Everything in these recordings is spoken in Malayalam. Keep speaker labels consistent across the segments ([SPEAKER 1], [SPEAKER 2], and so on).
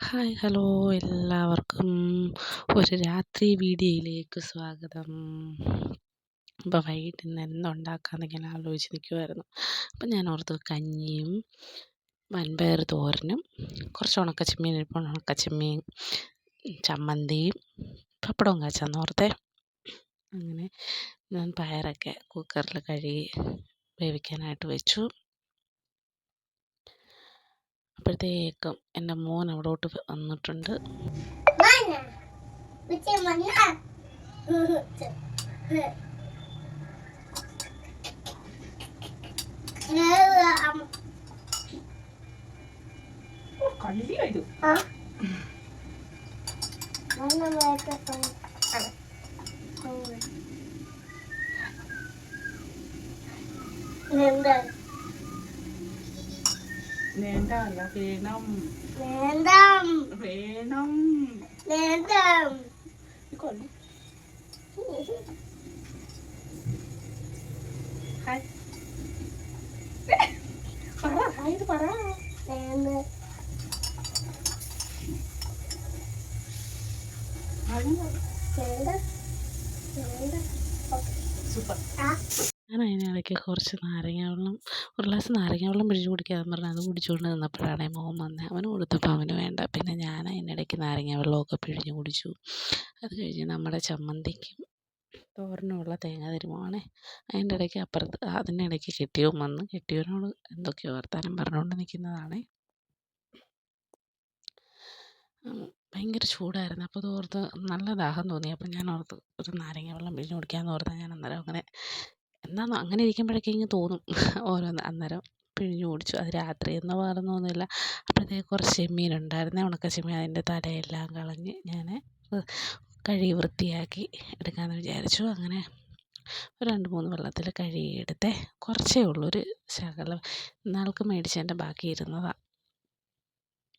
[SPEAKER 1] ഹായ് ഹലോ എല്ലാവർക്കും ഒരു രാത്രി വീഡിയോയിലേക്ക് സ്വാഗതം. അപ്പോൾ വൈകിട്ട് ഇന്ന് എന്തുണ്ടാക്കാമെന്ന് ഇങ്ങനെ ആലോചിച്ച് നിൽക്കുമായിരുന്നു അപ്പം ഞാൻ ഓർത്ത് കഞ്ഞിയും വൻപയർ തോരനും കുറച്ച് ഉണക്കച്ചമ്മീൻ ഇപ്പോൾ ഉണക്കച്ചമ്മീൻ ചമ്മന്തിയും പപ്പടവും കാച്ചാന്ന് ഓർത്തെ. അങ്ങനെ ഞാൻ പയറൊക്കെ കുക്കറിൽ കഴുകി വേവിക്കാനായിട്ട് വെച്ചു. അപ്പോഴത്തേക്കും എന്റെ മോൻ അവിടോട്ട് വന്നിട്ടുണ്ട്.
[SPEAKER 2] എന്താ
[SPEAKER 3] വേണ്ട അല്ല വേണം
[SPEAKER 2] വേണ്ടാം
[SPEAKER 3] വേണം
[SPEAKER 2] വേണ്ടാം
[SPEAKER 3] ഈ കൊള്ളി ഹായ് പറ ഹായ് ഇത് പറ
[SPEAKER 2] വേണ്ട
[SPEAKER 3] ഹായ് പറ.
[SPEAKER 1] ഞാൻ അതിനിടയ്ക്ക് കുറച്ച് നാരങ്ങ വെള്ളം ഒരു ഗ്ലാസ് നാരങ്ങ വെള്ളം പിഴിഞ്ഞ് കുടിക്കാൻ പറഞ്ഞു അത് കുടിച്ചുകൊണ്ട് നിന്നപ്പോഴാണ് മോൻ വന്നത് അവന് കൊടുത്തപ്പോൾ അവന് വേണ്ട. പിന്നെ ഞാൻ അതിനിടയ്ക്ക് നാരങ്ങ വെള്ളമൊക്കെ പിഴിഞ്ഞ് കുടിച്ചു. അത് കഴിഞ്ഞ് നമ്മുടെ ചമ്മന്തിക്കും തോരനുമുള്ള തേങ്ങ തിരുമുവാണേ അതിന്റെ ഇടയ്ക്ക് അപ്പുറത്ത് അതിന്റെ ഇടയ്ക്ക് കെട്ടിയവൻ വന്ന് കെട്ടിയവനോട് എന്തൊക്കെയോ വർത്താനം പറഞ്ഞുകൊണ്ട് നിൽക്കുന്നതാണ് ഭയങ്കര ചൂടായിരുന്നു. അപ്പോൾ ഓർത്ത് നല്ല ദാഹം തോന്നി. അപ്പോൾ ഞാൻ ഓർത്ത് ഒരു നാരങ്ങ വെള്ളം പിഴിഞ്ഞ് കുടിക്കാമെന്ന് ഓർത്ത് ഞാൻ അന്നേരം അങ്ങനെ എന്താണെന്നോ അങ്ങനെ ഇരിക്കുമ്പോഴൊക്കെ ഇങ്ങ് തോന്നും. ഓരോന്ന് അന്നേരം പിഴിഞ്ഞ് കുടിച്ചു. അത് രാത്രി എന്നോ വേറൊന്നുമൊന്നുമില്ല അപ്പോഴത്തേക്ക് കുറച്ച് ചെമ്മീൻ ഉണ്ടായിരുന്നേ. ഉണക്ക ചെമ്മീൻ അതിന്റെ തലയെല്ലാം കളഞ്ഞ് ഞാൻ കഴുകി വൃത്തിയാക്കി എടുക്കാമെന്ന് വിചാരിച്ചു. അങ്ങനെ ഒരു രണ്ട് മൂന്ന് വെള്ളത്തിൽ കഴുകിയെടുത്തേ. കുറച്ചേ ഉള്ളൂ. ഒരു ശകലം. ഇന്നാൾക്ക് മേടിച്ചതിന്റെ ബാക്കി ഇരുന്നതാണ്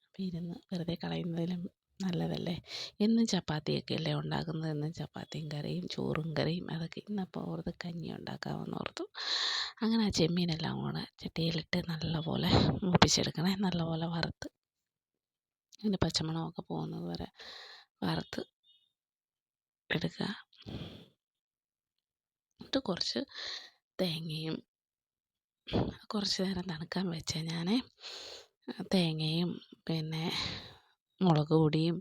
[SPEAKER 1] അപ്പോൾ ഇരുന്ന് വെറുതെ കളയുന്നതിലും നല്ലതല്ലേ? എന്നും ചപ്പാത്തിയൊക്കെ അല്ലേ ഉണ്ടാക്കുന്നത്? എന്നും ചപ്പാത്തിയും കറിയും ചോറും കറിയും അതൊക്കെ ഇന്നപ്പോൾ ഓർത്ത് കഞ്ഞി ഉണ്ടാക്കാമെന്ന് ഓർത്തു. അങ്ങനെ ആ ചെമ്മീനെല്ലാം കൂടെ ചട്ടിയിലിട്ട് നല്ലപോലെ മൂപ്പിച്ചെടുക്കണേ നല്ലപോലെ വറുത്ത്. അതിന്റെ പച്ചമണമൊക്കെ പോകുന്നത് വരെ വറുത്ത് എടുക്കുക. എന്നിട്ട് കുറച്ച് തേങ്ങയും കുറച്ച് നേരം തണുക്കാൻ വെച്ച ഞാൻ തേങ്ങയും പിന്നെ മുളക് പൊടിയും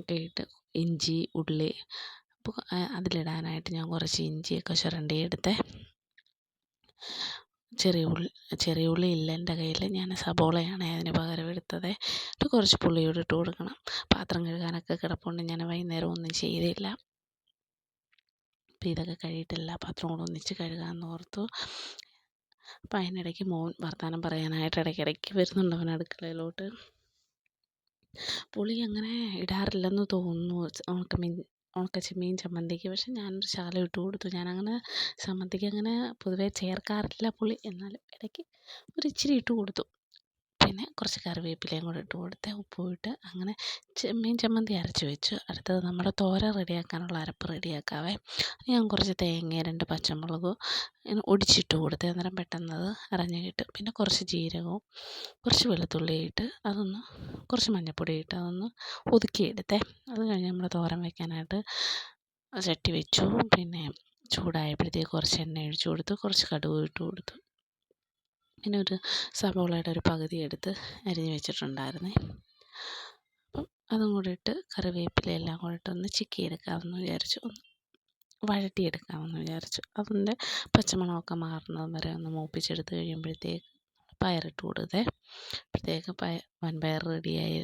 [SPEAKER 1] ഒക്കെ ഇട്ട് ഇഞ്ചി ഉള്ളി അപ്പോൾ അതിലിടാനായിട്ട് ഞാൻ കുറച്ച് ഇഞ്ചിയൊക്കെ ചുരണ്ടി എടുത്തേ. ചെറിയ ഉള്ളി ചെറിയ ഉള്ളി ഇല്ല എന്റെ കയ്യിൽ ഞാൻ സബോളയാണ് അതിന് പകരം എടുത്തത്. എന്നിട്ട് കുറച്ച് പുളിയോട് ഇട്ട് കൊടുക്കണം. പാത്രം കഴുകാനൊക്കെ കിടപ്പുണ്ട്. ഞാൻ വൈകുന്നേരം ഒന്നും ചെയ്തില്ല. അപ്പോൾ ഇതൊക്കെ കഴിയിട്ടില്ല പാത്രവും കൂടെ ഒന്നിച്ച് കഴുകാമെന്ന് ഓർത്തു. അപ്പോൾ അതിനിടയ്ക്ക് മോൻ വർത്തമാനം പറയാനായിട്ട് ഇടയ്ക്കിടയ്ക്ക് വരുന്നുണ്ട് അവൻ അടുക്കളയിലോട്ട്. പുളി അങ്ങനെ ഇടാറില്ലെന്ന് തോന്നുന്നു. ഉണക്കമീൻ ഉണക്കച്ചെമ്മീൻ ചമ്മന്തിക്ക്. പക്ഷെ ഞാനൊരു ശകലം ഇട്ട് കൊടുത്തു. ഞാനങ്ങനെ ചമ്മന്തിക്ക് അങ്ങനെ പൊതുവേ ചേർക്കാറില്ല പുളി. എന്നാലും ഇടയ്ക്ക് ഒരിച്ചിരി ഇട്ട് കൊടുത്തു. പിന്നെ കുറച്ച് കറിവേപ്പിലയും കൂടെ ഇട്ട് കൊടുത്ത് ഉപ്പും ഇട്ട് അങ്ങനെ ചെമ്മീൻ ചമ്മന്തി അരച്ച് വെച്ചു. അടുത്തത് നമ്മുടെ തോരൻ റെഡിയാക്കാനുള്ള അരപ്പ് റെഡിയാക്കാവേ. ഞാൻ കുറച്ച് തേങ്ങ രണ്ട് പച്ചമുളകും ഒടിച്ചിട്ട് കൊടുത്ത്. അന്നേരം പെട്ടെന്ന് അത് അരഞ്ഞ് കിട്ടും. പിന്നെ കുറച്ച് ജീരകവും കുറച്ച് വെളുത്തുള്ളി ഇട്ട് അതൊന്ന് കുറച്ച് മഞ്ഞൾപ്പൊടി ഇട്ട് അതൊന്ന് ഒതുക്കിയെടുത്തേ അത് കഴിഞ്ഞ് നമ്മൾ തോരൻ വെക്കാനായിട്ട് ചട്ടി വെച്ചു. പിന്നെ ചൂടായപ്പോഴത്തേക്ക് കുറച്ച് എണ്ണ ഒഴിച്ചു കൊടുത്തു. കുറച്ച് കടുക് ഇട്ട് കൊടുത്തു. പിന്നെ ഒരു സവോളയുടെ ഒരു പകുതി എടുത്ത് അരിഞ്ഞ് വെച്ചിട്ടുണ്ടായിരുന്നേ. അപ്പം അതും കൂടെ ഇട്ട് കറിവേപ്പില എല്ലാം കൂടെ ഇട്ടൊന്ന് ചിക്കി എടുക്കാമെന്ന് വിചാരിച്ചു. ഒന്ന് വഴട്ടിയെടുക്കാമെന്ന് വിചാരിച്ചു. അതിന്റെ പച്ചമണമൊക്കെ മാറുന്നത് വരെ ഒന്ന് മൂപ്പിച്ചെടുത്ത് കഴിയുമ്പോഴത്തേക്ക് പയറിട്ട് കൊടുത്തേ. അപ്പോഴത്തേക്ക് പയ വൻപയർ റെഡിയായി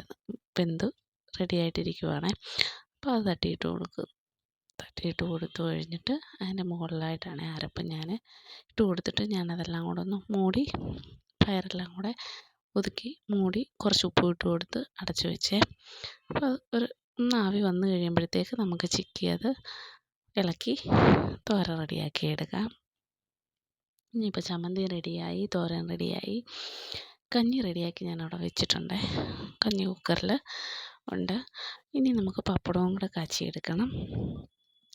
[SPEAKER 1] വെന്ത് റെഡിയായിട്ടിരിക്കുവാണേ അപ്പോൾ അത് തട്ടിയിട്ട് കൊടുക്കും. തട്ടിയിട്ട് കൊടുത്തു കഴിഞ്ഞിട്ട് അതിന്റെ മുകളിലായിട്ടാണ് അരപ്പ് ഞാൻ ഇട്ട് കൊടുത്തിട്ട് ഞാനതെല്ലാം കൂടെ ഒന്ന് മൂടി പയറെല്ലാം കൂടെ ഒതുക്കി മൂടി കുറച്ച് ഉപ്പ് ഇട്ട് കൊടുത്ത് അടച്ച് വെച്ചേ. അപ്പോൾ ഒരു ഒന്ന് ആവി വന്ന് കഴിയുമ്പോഴത്തേക്ക് നമുക്ക് ചിക്കി അത് ഇളക്കി തോര റെഡിയാക്കി എടുക്കാം. ഇനിയിപ്പോൾ ചമ്മന്തി റെഡിയായി തോരൻ റെഡിയായി. കഞ്ഞി റെഡിയാക്കി ഞാനവിടെ വെച്ചിട്ടുണ്ട്. കഞ്ഞി കുക്കറിൽ ഉണ്ട്. ഇനി നമുക്ക് പപ്പടവും കൂടെ കാച്ചിയെടുക്കണം.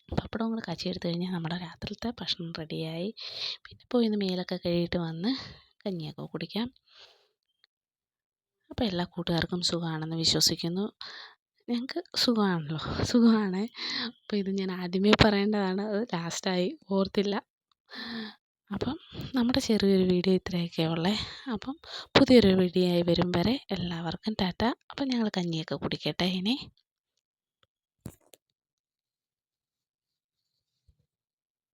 [SPEAKER 1] പപ്പടവും കൂടെ കാച്ചിയെടുത്ത് കഴിഞ്ഞാൽ നമ്മുടെ രാത്രിയിലത്തെ ഭക്ഷണം റെഡിയായി. പിന്നെ പോയി ഒന്ന് മേലൊക്കെ കഴുകിയിട്ട് വന്ന് കഞ്ഞിയൊക്കെ കുടിക്കാം. അപ്പോൾ എല്ലാ കൂട്ടുകാർക്കും സുഖമാണെന്ന് വിശ്വസിക്കുന്നു. ഞങ്ങൾക്ക് സുഖമാണല്ലോ സുഖമാണ് അപ്പോൾ ഇത് ഞാൻ ആദ്യമേ പറയേണ്ടതാണ്. അത് ലാസ്റ്റായി. ഓർത്തില്ല. അപ്പം നമ്മുടെ ചെറിയൊരു വീഡിയോ ഇത്രയൊക്കെ ഉള്ളേ. അപ്പം പുതിയൊരു വീഡിയോ ആയി വരും വരെ എല്ലാവർക്കും ടാറ്റ. അപ്പം ഞങ്ങൾ കഞ്ഞിയൊക്കെ കുടിക്കട്ടെ ഇനി.